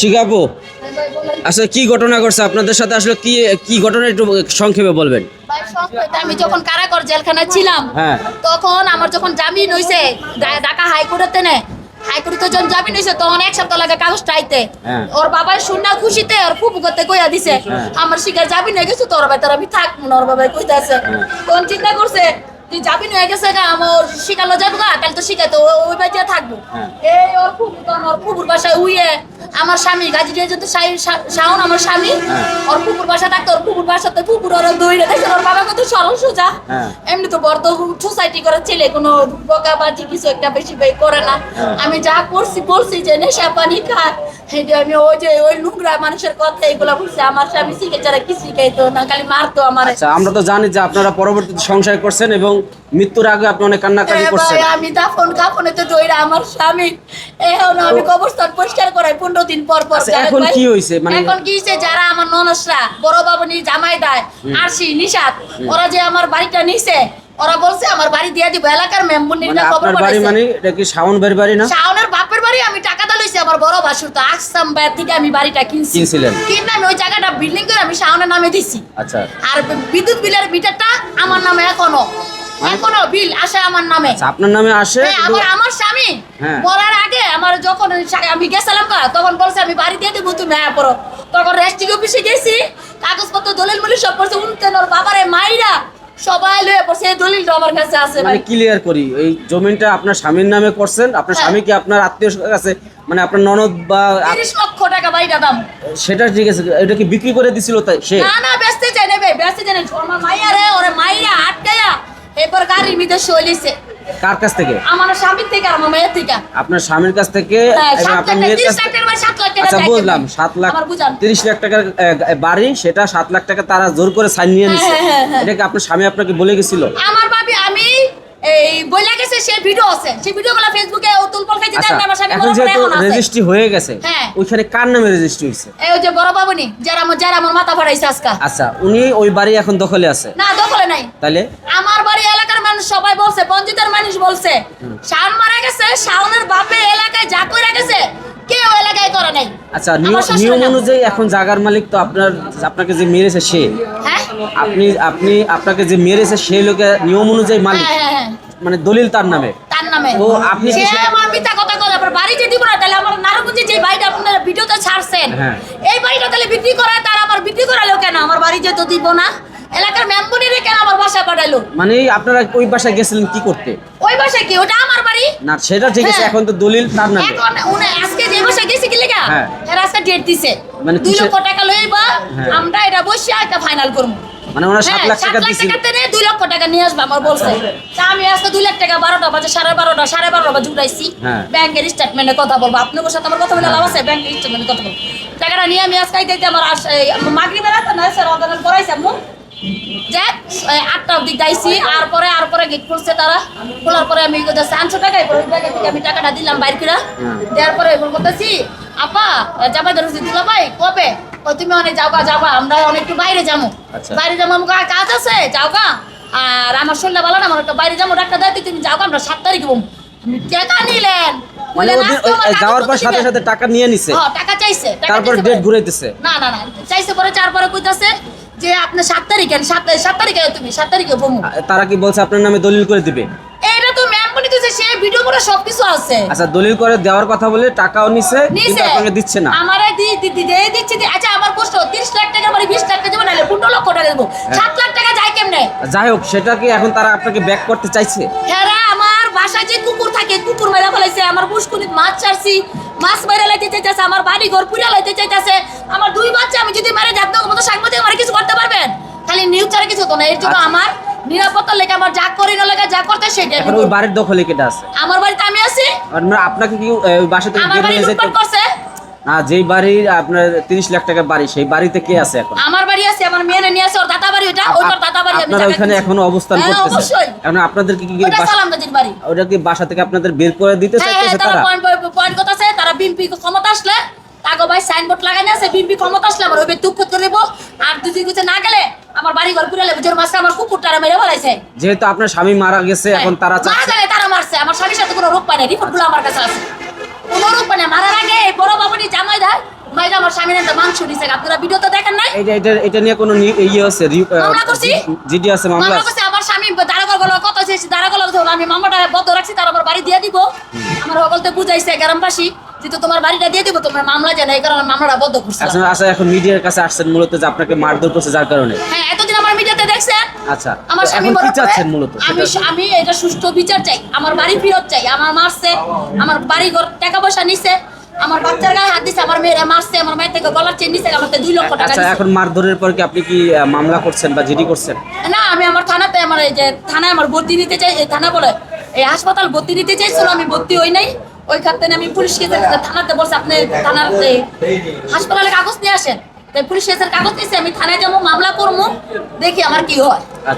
শিখাবো আসলে কি ঘটনা ঘটছে আপনাদের সাথে আসলে কি কি ঘটনা একটু সংক্ষেপে বলবেন আমি যখন কারাকর জেলখানায় ছিলাম হ্যাঁ। তখন আমার যখন জামিন হইছে ঢাকা হাইকোর্টেতে নে হাইকোর্টে যখন জামিন হইছে তখন এক সপ্তাহ লাগে কাগজটা আইতে হ্যাঁ। ওর বাবার শুননা খুশিতে ওর ফুপু করতে কইয়া দিছে হ্যাঁ। আমার শিকার জামিন হয়ে গেছে তোর ভাই তোর আমি থাকব না ওর বাবাই কইতাছে। তখন চিন্তা করছে তুই জামিন হয়ে গেছে গা আমার শিকালো যাব গা তাহলে তো শিখাইতো ওই বাড়িতে থাকব হ্যাঁ। এই ওর ফুপুর বাসায় উইয়ে আমার স্বামী গাজী দিয়ে যদি শাওন আমার স্বামী হ্যাঁ। ওর ফুপুর বাসা থাকতো ওর ফুপুর বাসাতে ফুপুর ওর দেখছেন ওর বাবা কত সরল সোজা হ্যাঁ। এমনি তো বড় সোসাইটি করে ছেলে কোনো বকাবাজি কিছু একটা বেশি করে না। আমি যা করছি বলছি যে নেশা পানি খায় এই আমি ওই যে ওই নোংরা মানুষের কথা এগুলো বলছি আমার স্বামী শিখে যারা কি শিখাইতো না খালি মারতো আমার। আচ্ছা আমরা তো জানি যে আপনারা পরবর্তীতে সংসার করছেন এবং মৃত্যুর আগে আপনি অনেক কান্নাকাটি করছেন। আমি দাফন কাফনে তো দইরা আমার স্বামী এখন আমি কবরস্থান পরিষ্কার করাই পনেরো দিন পর পর আচ্ছা, এখন কি হইছে? মানে- এখন কি হইছে? যারা আমার ননসরা বড় বাবনি জামাই দায় আরশি নিশাত ওরা যে আমার বাড়িটা নিছে ওরা বলছে আমার বাড়ি দিয়ে দিব এলাকার মেম্বর মানে খবর বাড়ি পাঠাইছে মানে এটা কি শাওন বাড়ির বাড়ি না? শাওনের বাপের বাড়ি আমি টাকাটা লইছি আমার বড় ভাসুর। তো আকসাম বাইর থেকে আমি বাড়িটা কিনছি। কিনছিলেন? কিনে ওই জায়গাটা বিল্ডিং করে আমি শাওনের নামে দিছি। আচ্ছা। আর বিদ্যুৎ বিলের মিটারটা আমার নামে এখনও। এখনও বিল আসে আমার নামে। আচ্ছা, আপনার নামে আসে? হ্যাঁ, আমার আমার স্বামী হ্যাঁ। মরার আগে আমার যখন আমি গেছিলাম কা, তখন বলছে আমি বাড়ি দিয়ে দেবো তুমি হ্যাঁ পড়ো। তখন রেস্টিং অফিসে গেছি কাগজপত্র দলিল মলিল সব পড়ছে। উনতেন ওর বাবারে মাইরা সবাই লয়ে পড়ছে এই দলিলটা আমার কাছে আছে মানে ভাই। ক্লিয়ার করি এই জমিনটা আপনার স্বামীর নামে করছেন আপনার হ্যাঁ। স্বামী কি আপনার আত্মীয় কাছে মানে আপনার ননদ বা আত- তিরিশ লক্ষ টাকা বাড়িটা দাম। সেটা ঠিক আছে এটা কি বিক্রি করে দিছিল তাই সে? না না বেচতে চাই নেবে বেচতে চাই না। আমার মাইয়া রে ওরে মাইরা আটকায়া এরপর গাড়ির ভিতরে শৈলিছে কার কাছ থেকে? আমার স্বামীর থেকে আমার মেয়ের থেকে। আপনার স্বামীর কাছ থেকে হ্যাঁ, আপনার মেয়ের কাছ লাখ আচ্ছা বুঝলাম সাত লাখ তিরিশ লাখ টাকার বাড়ি সেটা সাত লাখ টাকা তারা জোর করে সাইন নিয়ে নিছে। হ্যাঁ, হ্যাঁ, হ্যাঁ। এটা কি আপনার স্বামী আপনাকে বলে গেছিল? আমার ভাবি আমি এই বইলা গেছে সে ভিডিও আছে। সেই ভিডিওগুলো ফেসবুকে তুলপল খাইতে দেন আমার স্বামী এখন যেহেতু রেজিস্ট্রি হয়ে গেছে হ্যাঁ। ওইখানে কার নামে রেজিস্ট্রি হয়েছে এই যে বড় বাবুনি যারা আমার যারা আমার মাথা ফাটাইছে আজকা আচ্ছা উনি ওই বাড়ি এখন দখলে আছে? না দখলে নাই। তাহলে? আমার বাড়ি এলাকার মানুষ সবাই বলছে পঞ্চায়েতের মানুষ বলছে। শাওন মারা গেছে শাওনের বাপে এলাকায় যা কইরা গেছে কেউ এলাকায় করে নাই। আচ্ছা নিয়ম। অনুযায়ী এখন জাগার মালিক তো আপনার আপনাকে যে মেরেছে সে। হ্যাঁ? আপনি আপনি আপনাকে যে মেরেছে সেই লোকে নিয়ম অনুযায়ী মালিক। হ্যাঁ হ্যাঁ মানে দলিল তার নামে। তার নামে। তো আপনি সে আমার মিথ্যা কথা কথা আপনার বাড়ি যে দিব না তাহলে আমার নারকুঞ্জে যে বাড়িটা আপনারা ভিডিওতে ছাড়ছেন। এই বাড়িটা তাহলে বিক্রি করায় তার আমার বিক্রি করালো কেন? আমার বাড়ি যে তো দিব না এলাকার মেম্বরিরে কেন আমার বাসা পাঠালো মানে আপনারা ওই বাসায় গেছিলেন কি করতে? ওই বাসায় কি? ওটা আমার বাড়ি। না সেটা ঠিক আছে হ্যাঁ। এখন তো দলিল তার নামে। এখন উনি আজকে যে বাসায় গেছি কি লেগা? হ্যাঁ। এর আজকে ডেট দিছে। মানে দুই কিসের- লক্ষ টাকা লইবা হ্যাঁ। আমরা এটা বসে একটা ফাইনাল করব। মানে ওনারা সাত হ্যাঁ, লাখ টাকা দিছিল টাকাতে নিয়ে দুই লক্ষ টাকা নিয়ে আসবে আমার বলছে। তা আমি আজকে দুই লাখ টাকা বারোটা বাজে সাড়ে বারোটা সাড়ে বারোটা বাজে উঠাইছি। ব্যাংকের স্টেটমেন্টে কথা বলব। আপনার সাথে আমার কথা বলে লাভ আছে? ব্যাংকের স্টেটমেন্টে কথা বলব। টাকাটা নিয়ে আমি আজকে দিতে আমার আস- এই মাগরি বেলা তো নয় স্যার অর্ডার করাইছে আম্মু। যাক এই আটটা অব্দি গাইছি আর পরে আর পরে গেট তারা। খোলার পরে আমি আনশো টাকায়? জায়গা থেকে আমি টাকাটা দিলাম বাইর করে হ্যাঁ। দেওয়ার পরে বলতেছি আপা যাবা ধরেছি দুলা ভাই কবে? তুমি অনেক যাবা যাবা আমরা অনেক একটু বাইরে যাব আচ্ছা। বাইরে যাব আমাকে কাজ আছে যাও গা। আর আমার শরীরটা ভালো না আমার একটা বাইরে যাব ডাক্তার দায়িত্ব তুমি যাও গা, আমরা সাত তারিখ টাকা নিলেন? মানে যাওয়ার পর সাথে সাথে টাকা নিয়ে নিছে। হ্যাঁ, টাকা চাইছে তারপর ডেট ঘুরাইতেছে। না না না চাইছে পরে চার পরে কইতাছে যে আপনি সাত তারিখে সাত সাত তারিখে তুমি সাত তারিখে বমু। তারা কি বলছে আপনার নামে দলিল করে দিবে? এইটা তো ম্যাম বলে দিছে সে ভিডিও করে সবকিছু আছে। আচ্ছা দলিল করে দেওয়ার কথা বলে টাকাও নিছে কিন্তু আপনাকে দিচ্ছে না। আমারে দি দি দি দিয়ে দিচ্ছে দি- আচ্ছা আমার প্রশ্ন 30 লাখ টাকা মানে 20 লাখ টাকা দেবো নাহলে 15 লক্ষ টাকা দেবো। হ্যাঁ। 7 লাখ টাকা যায় কেমনে? যাই হোক সেটা কি এখন তারা আপনাকে ব্যাক করতে চাইছে? হ্যাঁ আমার বাসায় যে থাকে কুকুর মেরা ফেলাইছে আমার পুষ্কুনিত মাছ ছাড়ছি মাছ মেরে লাইতে চাইতেছে আমার বাড়ি ঘর পুরা লাইতে চাইতেছে। আমার দুই বাচ্চা আমি যদি মেরে যাব মতো সাংবাদিক আমার কিছু করতে পারবেন? খালি নিউজ ছাড়া কিছু তো না এর জন্য আচ্ছা। আমার নিরাপত্তা লেগে আমার যা করি না লেগে যা করতে এখন ওই বাড়ির দখলে কেটে আছে। আমার বাড়িতে আমি আছি। আর আপনাকে কি ওই বাসা থেকে বের হয়ে যেতে করছে। না যেই বাড়ির আপনার তিরিশ লাখ টাকার বাড়ি সেই বাড়িতে কে আছে এখন? আমার বাড়ি আছে আমার মেয়েরে নিয়ে আছে ওর দাদা বাড়ি ওটা ওটার দাদা বাড়ি আমি আপনারা ওখানে। এখনও অবস্থান হ্যাঁ, করতেছেন। এখন আপনাদেরকে কি ওটা কি বাসা থেকে আপনাদের বের করে দিতে হ্যাঁ হ্যাঁ চাইতেছে তারা পয়েন্ট কথা তারা বিএমপি ক্ষমতা আসলে তাগো ভাই সাইনবোর্ড লাগাই আছে বিএমপি ক্ষমতা আসলে আমার ওই উৎখাত করে আর দুই কিছু না গেলে আমার বাড়ি ঘর পুরালে মাসে আমার কুকুরটারা মেরে ফেলাইছে। যেহেতু আপনার স্বামী মারা গেছে এখন তারা মারা গেলে তারা মারছে। আমার স্বামীর সাথে কোনো রোগ পায় না রিপোর্টগুলো আমার কাছে আছে। কোনো রোগ পায় না মারার আগে বড় বাবুনি জামাই দা ভাই আমার স্বামী একটা মাংস দিছে আপনারা ভিডিও তো দেখেন নাই? এটা এটা এটা নিয়ে কোনো ইয়ে আছে মামলা করছি? জিডি আছে মামলা মামলা? করছে আমার স্বামী দাঁড়াগর গেল কত চেয়েছি দাঁড়াগর হলো আমি মামাটা বদ্ধ রাখছি তার আমার বাড়ি দিয়ে দিব। আমার সকলতে বুঝাইছে গ্রামবাসী যেহেতু তোমার বাড়িটা দিয়ে দিব তোমার মামলা জানে এই কারণে মামলাটা বদ্ধ করছে। আচ্ছা আচ্ছা এখন মিডিয়ার কাছে আসছেন মূলত যে আপনাকে মারধর করছে যার কারণে? হ্যাঁ এতদিন আমার মিডিয়াতে দেখছেন? আচ্ছা আমার স্বামী কি চাচ্ছেন মূলত? আমি আমি এটা সুষ্ঠু বিচার চাই আমার বাড়ি ফেরত চাই আমার মারছে আমার বাড়ি ঘর টাকা পয়সা নিছে আমার বাচ্চার গায়ে হাত দিছে আমার মেয়েরা মারছে আমার মায়ের থেকে গলার চেন নিছে আমাকে দুই লক্ষ টাকা আচ্ছা এখন মারধরের পর কি আপনি কি মামলা করছেন বা জিডি করছেন? না আমি আমার থানাতে আমার এই যে থানায় আমার ভর্তি নিতে চাই এই থানা বলে এই হাসপাতাল ভর্তি নিতে চাইছিল আমি ভর্তি হই নাই। ওই খাতে আমি পুলিশ কেসের থানাতে বলছে আপনি থানার হাসপাতালে কাগজ নিয়ে আসেন। তাই পুলিশ কেসের কাগজ নিয়েছে আমি থানায় যাব মামলা করব দেখি আমার কি হয়। আচ্ছা।